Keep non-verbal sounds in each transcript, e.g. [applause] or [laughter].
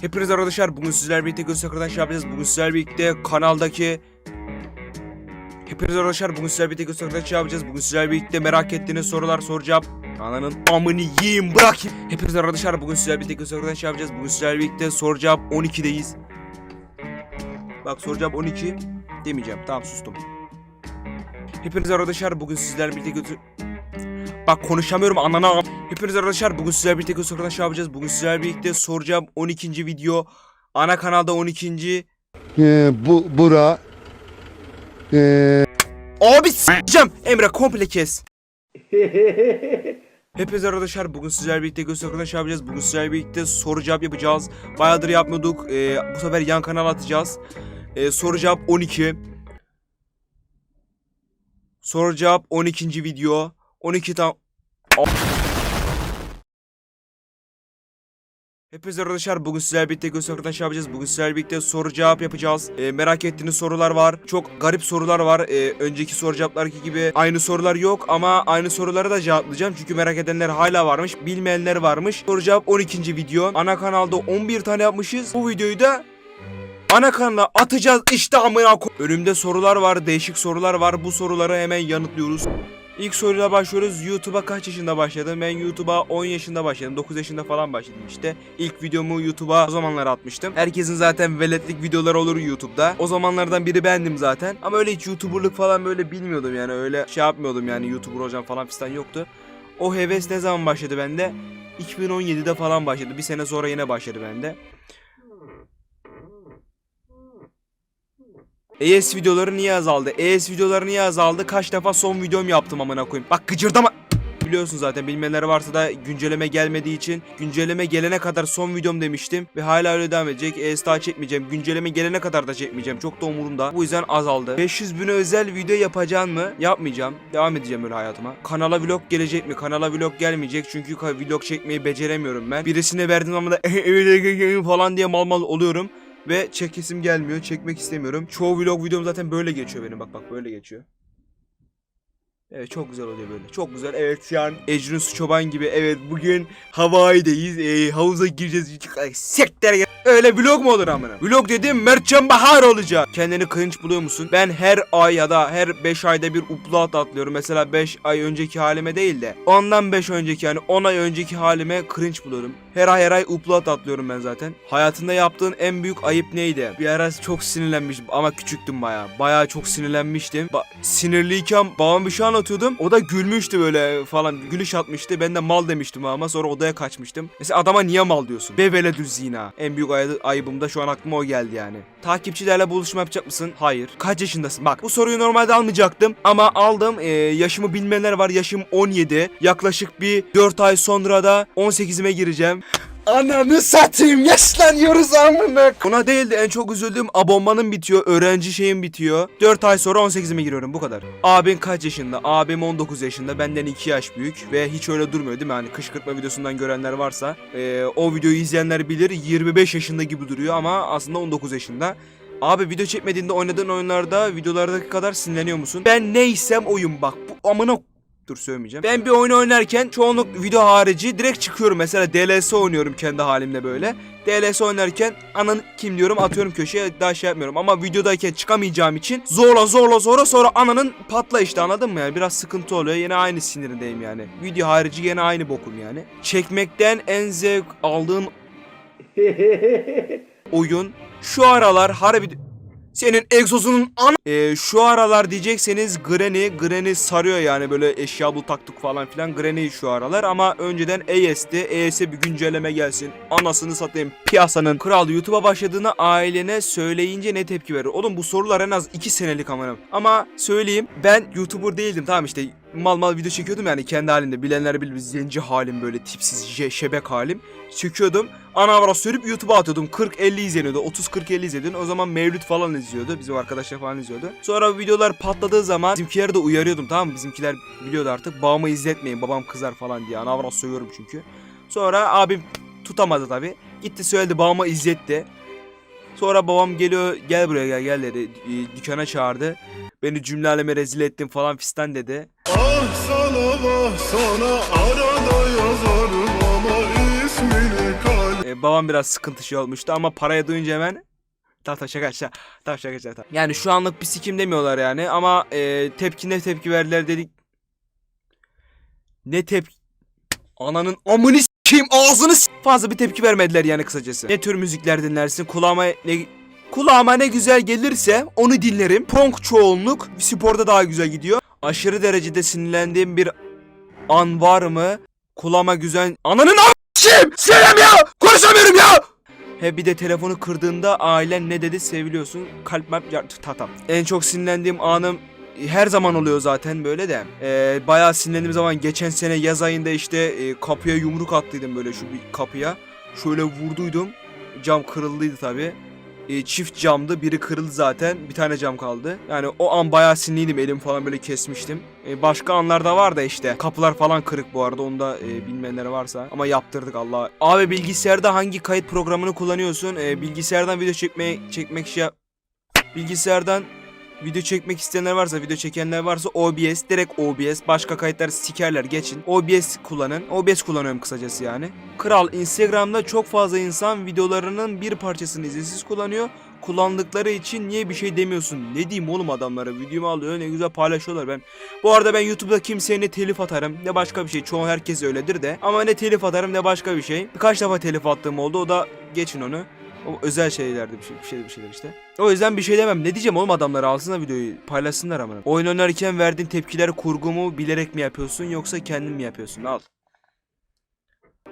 Hepinize arkadaşlar bugün sizlerle birlikte göz arkadaş yapacağız. Bugün sizlerle birlikte kanaldaki Hepinize arkadaşlar bugün sizlerle birlikte göz arkadaş yapacağız. Bugün sizlerle birlikte merak ettiğiniz sorular soracağım. Ananın amını yiyeyim bırak. Hepinize arkadaşlar bugün sizlerle birlikte göz arkadaş yapacağız. Bugün sizlerle birlikte soracağım 12'deyiz. Bak soracağım 12 demeyeceğim. Tamam sustum. Hepinize arkadaşlar bugün sizlerle birlikte götür... Bak konuşamıyorum anana. Hepinize arkadaşlar bugün sizlerle birlikte göz arkadaş yapacağız. Bugün sizlerle birlikte soracağım 12. video. Ana kanalda 12. Ee, bu bura ee, Abi s**eceğim. Emre komple kes. [laughs] Hepinize arkadaşlar bugün sizlerle birlikte göz arkadaş yapacağız. Bugün sizlerle birlikte soru cevap yapacağız. Bayağıdır yapmıyorduk. Ee, bu sefer yan kanal atacağız. Ee, soru cevap 12. Soru cevap 12. video. 12 tam... Hepinize arkadaşlar bugün sizlerle birlikte göz arkadaş yapacağız. Bugün sizlerle birlikte soru cevap yapacağız. Ee, merak ettiğiniz sorular var. Çok garip sorular var. Ee, önceki soru cevaplarki gibi aynı sorular yok ama aynı soruları da cevaplayacağım. Çünkü merak edenler hala varmış. Bilmeyenler varmış. Soru cevap 12. video. Ana kanalda 11 tane yapmışız. Bu videoyu da ana kanala atacağız. İşte amına ko- Önümde sorular var. Değişik sorular var. Bu soruları hemen yanıtlıyoruz. İlk soruyla başlıyoruz. YouTube'a kaç yaşında başladım? Ben YouTube'a 10 yaşında başladım. 9 yaşında falan başladım işte. İlk videomu YouTube'a o zamanlar atmıştım. Herkesin zaten veletlik videoları olur YouTube'da. O zamanlardan biri bendim zaten. Ama öyle hiç YouTuber'lık falan böyle bilmiyordum yani. Öyle şey yapmıyordum yani YouTuber hocam falan fistan yoktu. O heves ne zaman başladı bende? 2017'de falan başladı. Bir sene sonra yine başladı bende. ES videoları niye azaldı? ES videoları niye azaldı? Kaç defa son videom yaptım amına koyayım. Bak gıcırdama. Biliyorsun zaten bilmeyenler varsa da güncelleme gelmediği için güncelleme gelene kadar son videom demiştim ve hala öyle devam edecek. ES daha çekmeyeceğim. Güncelleme gelene kadar da çekmeyeceğim. Çok da umurumda. Bu yüzden azaldı. 500 bine özel video yapacağım mı? Yapmayacağım. Devam edeceğim öyle hayatıma. Kanala vlog gelecek mi? Kanala vlog gelmeyecek çünkü vlog çekmeyi beceremiyorum ben. Birisine verdiğim zaman da [laughs] falan diye mal mal oluyorum. Ve çekesim gelmiyor. Çekmek istemiyorum. Çoğu vlog videom zaten böyle geçiyor benim. Bak bak böyle geçiyor. Evet çok güzel oluyor böyle. Çok güzel. Evet yani Ecrin Çoban gibi. Evet bugün Hawaii'deyiz. Ee, havuza gireceğiz. Ay, Sekter gel. Öyle vlog mu olur amına? Vlog dedim Mertcan Bahar olacak. Kendini cringe buluyor musun? Ben her ay ya da her 5 ayda bir upload atlıyorum. Mesela 5 ay önceki halime değil de ondan 5 önceki yani 10 ay önceki halime cringe buluyorum. Her ay her ay upload atlıyorum ben zaten. Hayatında yaptığın en büyük ayıp neydi? Bir ara çok sinirlenmiştim ama küçüktüm baya. Baya çok sinirlenmiştim. Ba- sinirliyken babam bir şey anlatıyordum. O da gülmüştü böyle falan. Gülüş atmıştı. Ben de mal demiştim ama sonra odaya kaçmıştım. Mesela adama niye mal diyorsun? Beveledü zina. En büyük ay- ayıbım da şu an aklıma o geldi yani. Takipçilerle buluşma yapacak mısın? Hayır. Kaç yaşındasın? Bak bu soruyu normalde almayacaktım ama aldım. Ee, yaşımı bilmeyenler var. Yaşım 17. Yaklaşık bir 4 ay sonra da 18'ime gireceğim. Ananı satayım yaşlanıyoruz amına. Ona değil de en çok üzüldüğüm abonmanım bitiyor, öğrenci şeyim bitiyor. 4 ay sonra 18'ime giriyorum bu kadar. Abin kaç yaşında? Abim 19 yaşında, benden 2 yaş büyük ve hiç öyle durmuyor değil mi? Hani kışkırtma videosundan görenler varsa eee, o videoyu izleyenler bilir 25 yaşında gibi duruyor ama aslında 19 yaşında. Abi video çekmediğinde oynadığın oyunlarda videolardaki kadar sinirleniyor musun? Ben neysem oyun bak. Bu amına Dur söylemeyeceğim. Ben bir oyun oynarken çoğunluk video harici direkt çıkıyorum. Mesela DLS oynuyorum kendi halimde böyle. DLS oynarken anan kim diyorum atıyorum köşeye daha şey yapmıyorum. Ama videodayken çıkamayacağım için zorla zorla zorla sonra ananın patla işte anladın mı yani? Biraz sıkıntı oluyor. Yine aynı sinirindeyim yani. Video harici yine aynı bokum yani. Çekmekten en zevk aldığım [laughs] oyun şu aralar harbi senin egzozunun an Ee, şu aralar diyecekseniz Granny Granny sarıyor yani böyle eşya bul taktık falan filan. Granny şu aralar ama önceden AS'ti AS'e bir güncelleme gelsin. Anasını satayım piyasanın kralı YouTube'a başladığını ailene söyleyince ne tepki verir? Oğlum bu sorular en az 2 senelik amanım ama söyleyeyim ben YouTuber değildim. Tamam işte mal mal video çekiyordum yani kendi halimde. Bilenler bilir zenci halim böyle tipsiz je- şebek halim. Çekiyordum ana avrat sürüp YouTube'a atıyordum. 40-50 izleniyordu 30-40-50 izleniyordu. O zaman Mevlüt falan izliyordu bizim arkadaşlar falan izliyordu. Sonra videolar patladığı zaman bizimkileri de uyarıyordum tamam mı? Bizimkiler biliyordu artık. Babamı izletmeyin babam kızar falan diye. Ana avrat sövüyorum çünkü. Sonra abim tutamadı tabi gitti söyledi babama izletti. Sonra babam geliyor gel buraya gel gel dedi. Dükkana çağırdı. Beni cümle aleme rezil ettin falan fistan dedi. Ah sana vah sana arada yazarım ama ismini kalp E, babam biraz sıkıntı şey olmuştu ama paraya duyunca hemen Tamam tamam şaka şaka. Tamam şaka şaka. tamam. Yani şu anlık bir sikim demiyorlar yani ama e, tepki ne tepki verdiler dedik. Ne tepki... Ananın amını s**eyim ağzını s- Fazla bir tepki vermediler yani kısacası. Ne tür müzikler dinlersin kulağıma ne... Kulağıma ne güzel gelirse onu dinlerim. Punk çoğunluk sporda daha güzel gidiyor. Aşırı derecede sinirlendiğim bir an var mı? Kulağıma güzel... Ananın s**eyim! Selam ya! Konuşamıyorum ya! He bir de telefonu kırdığında ailen ne dedi seviliyorsun kalp map tatam. En çok sinirlendiğim anım her zaman oluyor zaten böyle de. Ee, bayağı sinirlendiğim zaman geçen sene yaz ayında işte e, kapıya yumruk attıydım böyle şu bir kapıya. Şöyle vurduydum. Cam kırıldıydı tabi. çift camdı. Biri kırıldı zaten. Bir tane cam kaldı. Yani o an bayağı sinirliydim. Elim falan böyle kesmiştim. E, başka anlar da var da işte. Kapılar falan kırık bu arada. Onu da e, bilmeyenleri varsa. Ama yaptırdık Allah. Abi bilgisayarda hangi kayıt programını kullanıyorsun? E, bilgisayardan video çekmeye çekmek şey Bilgisayardan video çekmek isteyenler varsa, video çekenler varsa OBS, direkt OBS. Başka kayıtlar sikerler geçin. OBS kullanın. OBS kullanıyorum kısacası yani. Kral Instagram'da çok fazla insan videolarının bir parçasını izinsiz kullanıyor. Kullandıkları için niye bir şey demiyorsun? Ne diyeyim oğlum adamlara? Videomu alıyor ne güzel paylaşıyorlar ben. Bu arada ben YouTube'da kimseye ne telif atarım ne başka bir şey. Çoğu herkes öyledir de. Ama ne telif atarım ne başka bir şey. Birkaç defa telif attığım oldu. O da geçin onu. O özel şeylerdi bir şey, bir şeyler bir şeyler işte. O yüzden bir şey demem. Ne diyeceğim oğlum adamlara alsınlar videoyu paylaşsınlar ama. Oyun oynarken verdiğin tepkiler kurgu mu bilerek mi yapıyorsun yoksa kendin mi yapıyorsun? Al.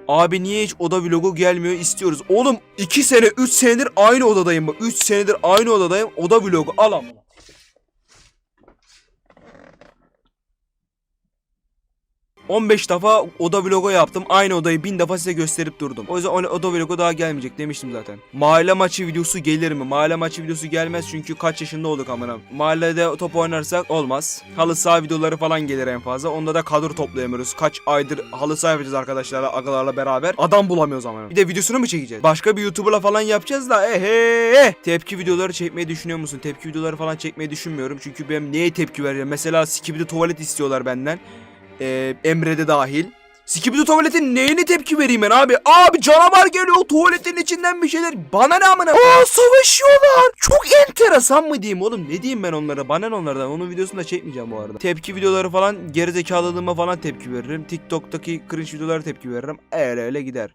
Abi niye hiç oda vlogu gelmiyor istiyoruz. Oğlum 2 sene 3 senedir aynı odadayım bak. 3 senedir aynı odadayım. Oda vlogu al ama. ...15 defa oda vlogu yaptım. Aynı odayı 1000 defa size gösterip durdum. O yüzden oda vlogu daha gelmeyecek demiştim zaten. Mahalle maçı videosu gelir mi? Mahalle maçı videosu gelmez çünkü kaç yaşında olduk amına. Mahallede top oynarsak olmaz. Halı saha videoları falan gelir en fazla. Onda da kadro toplayamıyoruz. Kaç aydır halı saha yapacağız arkadaşlarla, agalarla beraber. Adam bulamıyoruz amına. Bir de videosunu mu çekeceğiz? Başka bir YouTuber'la falan yapacağız da eh eh eh. Tepki videoları çekmeyi düşünüyor musun? Tepki videoları falan çekmeyi düşünmüyorum. Çünkü ben neye tepki vereceğim? Mesela Skibidi tuvalet istiyorlar benden. Ee, Emre de dahil. Skibidi tuvaletin neyine tepki vereyim ben abi? Abi canavar geliyor tuvaletin içinden bir şeyler. Bana ne amına? Aa savaşıyorlar. Çok enteresan mı diyeyim oğlum? Ne diyeyim ben onlara? Bana ne onlardan? Onun videosunu da çekmeyeceğim bu arada. Tepki videoları falan gerizekalılığıma falan tepki veririm. TikTok'taki cringe videolara tepki veririm. Öyle öyle gider.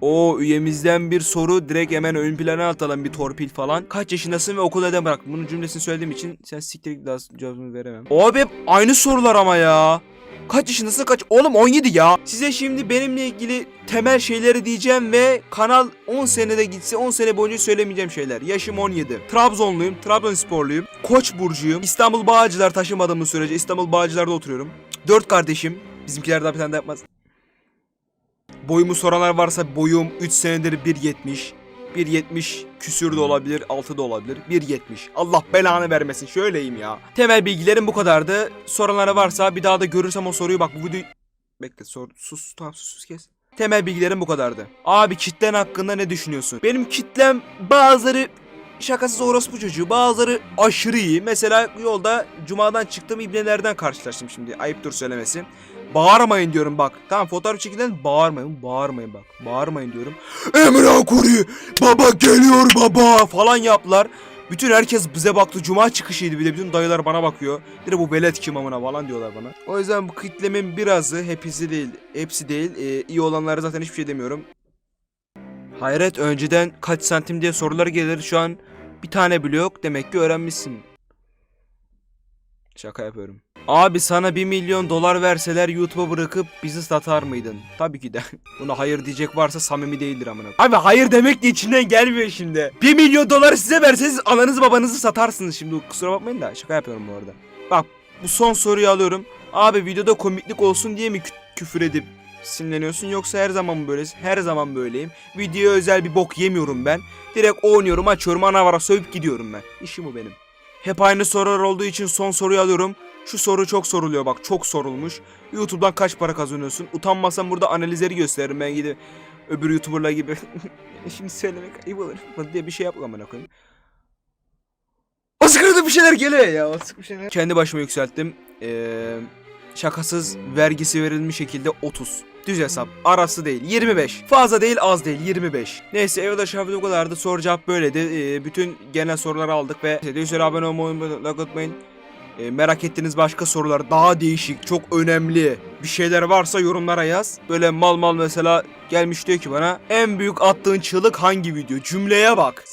O üyemizden bir soru direkt hemen ön plana atalım bir torpil falan. Kaç yaşındasın ve okul neden bırak? Bunun cümlesini söylediğim için sen siktir git daha cevabını veremem. Abi hep aynı sorular ama ya. Kaç yaşındasın kaç? Oğlum 17 ya. Size şimdi benimle ilgili temel şeyleri diyeceğim ve kanal 10 senede gitse 10 sene boyunca söylemeyeceğim şeyler. Yaşım 17. Trabzonluyum. Trabzonsporluyum. Koç burcuyum. İstanbul Bağcılar taşımadığımız sürece İstanbul Bağcılar'da oturuyorum. 4 kardeşim. Bizimkiler daha bir tane de yapmaz. Boyumu soranlar varsa boyum 3 senedir 1.70. 1.70 küsür de olabilir, 6 da olabilir. 1.70. Allah belanı vermesin. Şöyleyim ya. Temel bilgilerim bu kadardı. Soranlara varsa bir daha da görürsem o soruyu bak bu videoyu... Bekle sor. Sus tamam sus sus kes. Temel bilgilerim bu kadardı. Abi kitlen hakkında ne düşünüyorsun? Benim kitlem bazıları şakasız orospu çocuğu. Bazıları aşırı iyi. Mesela yolda cumadan çıktığım ibnelerden karşılaştım şimdi. Ayıptır söylemesi. Bağırmayın diyorum bak. Tamam fotoğraf çekilen bağırmayın. Bağırmayın bak. Bağırmayın diyorum. Emre Kuri baba geliyor baba falan yaptılar. Bütün herkes bize baktı. Cuma çıkışıydı bir de bütün dayılar bana bakıyor. Bir de bu velet kim amına falan diyorlar bana. O yüzden bu kitlemin birazı hepsi değil. Hepsi değil. Ee, iyi olanlara zaten hiçbir şey demiyorum. Hayret önceden kaç santim diye sorular gelir. Şu an bir tane bile yok. Demek ki öğrenmişsin. Şaka yapıyorum. Abi sana 1 milyon dolar verseler YouTube'a bırakıp bizi satar mıydın? Tabii ki de. [laughs] Buna hayır diyecek varsa samimi değildir amına. Abi hayır demek de içinden gelmiyor şimdi. 1 milyon doları size verseniz ananızı babanızı satarsınız şimdi. Kusura bakmayın da şaka yapıyorum bu arada. Bak bu son soruyu alıyorum. Abi videoda komiklik olsun diye mi kü- küfür edip sinirleniyorsun yoksa her zaman mı böylesin? Her zaman böyleyim. Videoya özel bir bok yemiyorum ben. Direkt oynuyorum, açıyorum, anavara sövüp gidiyorum ben. İşim bu benim. Hep aynı sorular olduğu için son soruyu alıyorum. Şu soru çok soruluyor bak çok sorulmuş. YouTube'dan kaç para kazanıyorsun? Utanmasam burada analizleri gösteririm ben gidip öbür YouTuber'la gibi. [laughs] Şimdi söylemek ayıp olur diye bir şey yapma amına koyayım. O sırada bir şeyler geliyor ya. O sık bir şeyler. Kendi başıma yükselttim. Ee, şakasız vergisi verilmiş şekilde 30. Düz hesap. Arası değil. 25. Fazla değil az değil. 25. Neyse evet aşağı bu kadardı. Soru cevap böyleydi. Ee, bütün genel soruları aldık ve videoya abone olmayı unutmayın, Ee, merak ettiğiniz başka sorular daha değişik, çok önemli bir şeyler varsa yorumlara yaz. Böyle mal mal mesela gelmiş diyor ki bana en büyük attığın çığlık hangi video? Cümleye bak.